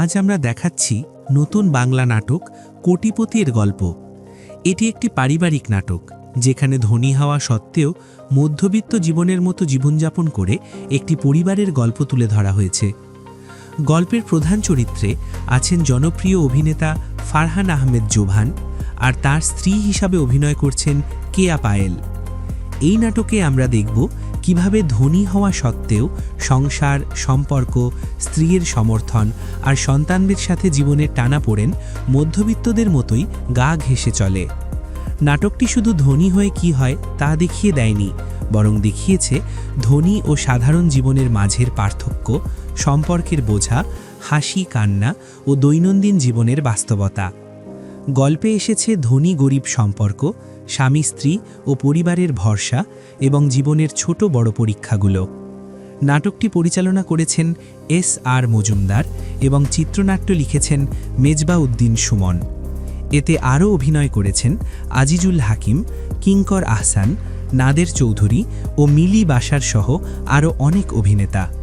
আজ আমরা দেখাচ্ছি নতুন বাংলা নাটক কোটিপতির গল্প। এটি একটি পারিবারিক নাটক, যেখানে ধনী হওয়া সত্ত্বেও মধ্যবিত্ত জীবনের মতো জীবনযাপন করে একটি পরিবারের গল্প তুলে ধরা হয়েছে। গল্পের প্রধান চরিত্রে আছেন জনপ্রিয় অভিনেতা ফারহান আহমেদ জোভান আর তার স্ত্রী হিসাবে অভিনয় করছেন কেয়া পায়েল। এই নাটকে আমরা দেখব কীভাবে ধনী হওয়া সত্ত্বেও সংসার, সম্পর্ক, স্ত্রীর সমর্থন আর সন্তানদের সাথে জীবনের টানা পড়েন মধ্যবিত্তদের মতোই গা ঘেঁষে চলে। নাটকটি শুধু ধনী হয়ে কি হয় তা দেখিয়ে দেয়নি, বরং দেখিয়েছে ধনী ও সাধারণ জীবনের মাঝের পার্থক্য, সম্পর্কের বোঝা, হাসি, কান্না ও দৈনন্দিন জীবনের বাস্তবতা। গল্পে এসেছে ধনী গরিব সম্পর্ক, স্বামী স্ত্রী ও পরিবারের ভরসা এবং জীবনের ছোট বড় পরীক্ষাগুলো। নাটকটি পরিচালনা করেছেন এস আর মজুমদার এবং চিত্রনাট্য লিখেছেন মেজবা উদ্দিন সুমন। এতে আরও অভিনয় করেছেন আজিজুল হাকিম, কিঙ্কর আহসান, নাদের চৌধুরী ও মিলি বাসার সহ আরও অনেক অভিনেতা।